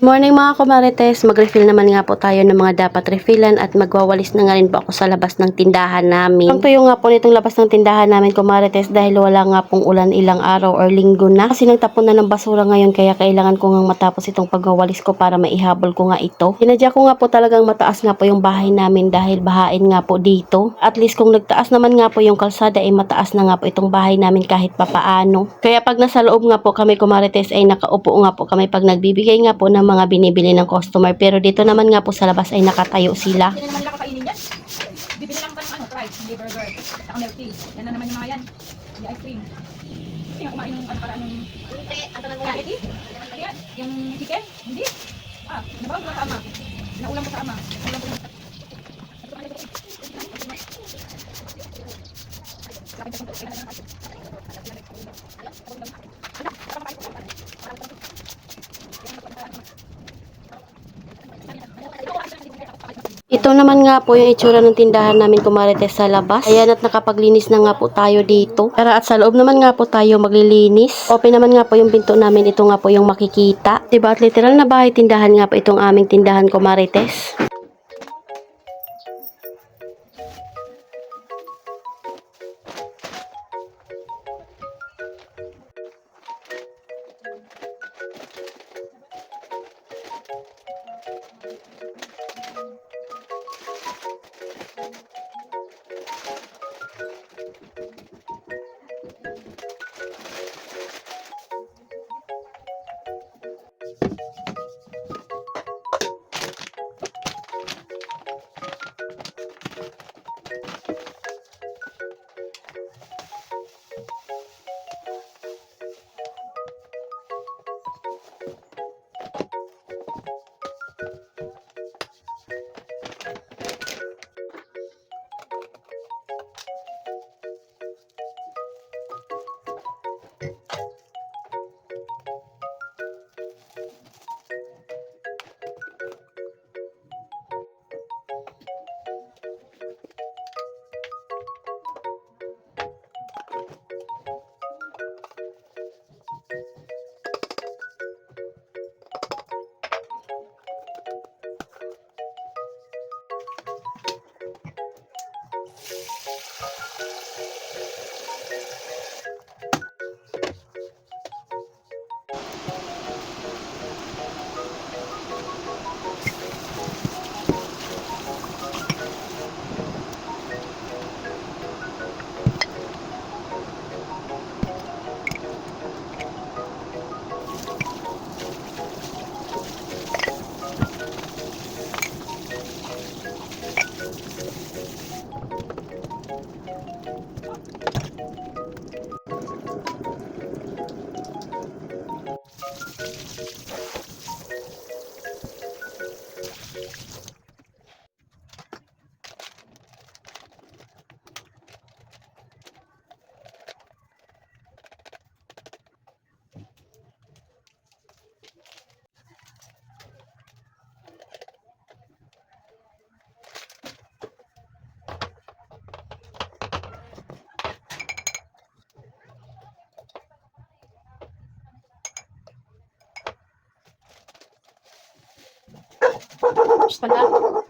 Morning mga kumarites, mag-refill naman nga po tayo ng mga dapat refillan at magwawalis na nga rin po ako sa labas ng tindahan namin. Ang tuyo nga po nitong labas ng tindahan namin kumarites dahil wala nga pong ulan ilang araw or linggo na. Kasi nagtapon na ng basura ngayon kaya kailangan ko nga matapos itong pagwawalis ko para maihabol ko nga ito. Sinadya ko nga po talagang mataas nga po yung bahay namin dahil bahain nga po dito. At least kung nagtaas naman nga po yung kalsada ay mataas na nga po itong bahay namin kahit papaano. Kaya pag nasa loob nga po kami kumarites ay nakaupo nga po kami pag nagbibigay nga po ng mga binibili ng customer. Pero dito naman nga po sa labas ay nakatayo sila. Hindi na naman kakainin yan. Bibili lang ka ng ano, fries, hindi burger. Saka. Yan na naman yung mga yan. Ice cream. Hindi nga kumain yung ano para nung... Hindi. Ano? Yung chicken? Hindi. Ah, nabawag ko sa ama. Naulam ko sa ama. Naulam ko sa Ito naman nga po yung itsura ng tindahan namin kumarites sa labas. Ayan at nakapaglinis na nga po tayo dito. Tara at sa loob naman nga po tayo maglilinis. Open naman nga po yung pinto namin. Ito nga po yung makikita. Diba at literal na bahay tindahan nga po itong aming tindahan kumarites. espalhar.